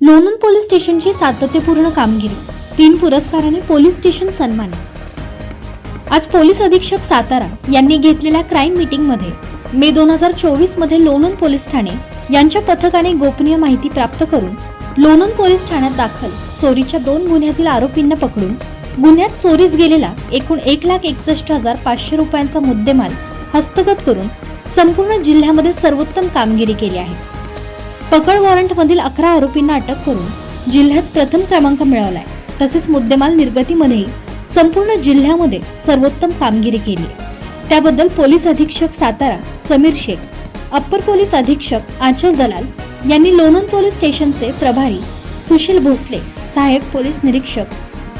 Lonand police स्टेशनची सातत्यपूर्ण कामगिरी. तीन पुरस्काराने पोलीस स्टेशन सन्मान आज पोलीस अधीक्षक सातारा यांनी घेतलेल्या क्राईम मीटिंगमध्ये मे दोन हजार चोवीसमध्ये लोणंद पोलीस ठाणे यांच्या पथकाने गोपनीय माहिती प्राप्त करून लोणंद पोलीस ठाण्यात दाखल चोरीच्या दोन गुन्ह्यातील आरोपींना पकडून गुन्ह्यात चोरीस गेलेला एकूण एक लाख एकसष्ट हजार पाचशे रुपयांचा मुद्देमाल हस्तगत करून संपूर्ण जिल्ह्यामध्ये सर्वोत्तम कामगिरी केली आहे. पकड वॉरंटमधील अकरा आरोपींना अटक करून जिल्ह्यात प्रथम क्रमांक मिळवलाय. तसेच मुद्देमाल निर्गतीमध्येही संपूर्ण जिल्ह्यामध्ये सर्वोत्तम कामगिरी केली त्याबद्दल पोलीस अधीक्षक सातारा समीर शेख अप्पर पोलीस अधीक्षक आंचल दलाल यांनी लोणंद पोलीस स्टेशनचे प्रभारी सुशील भोसले सहाय्यक पोलीस निरीक्षक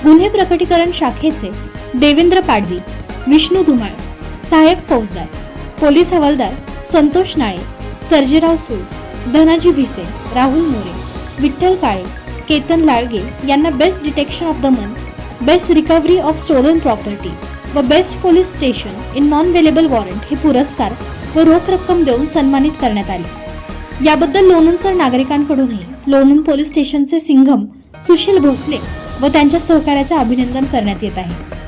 गुन्हे प्रकटीकरण शाखेचे देवेंद्र पाडवी विष्णू धुमाळ साहेब फौजदार पोलीस हवालदार संतोष नाळे सर्जेराव सूळ धनाजी भिसे राहुल मोरे विठ्ठल काळे केतन लाळगे यांना best detection of the month best recovery of stolen property व best police station in non bailable warrant हे पुरस्कार व रोख रक्कम देऊन सन्मानित करण्यात आले. याबद्दल लोणंदकर नागरिकांकडूनही लोणंद पोलीस स्टेशनचे सिंघम सुशील भोसले व त्यांच्या सहकार्याचे अभिनंदन करण्यात येत आहे.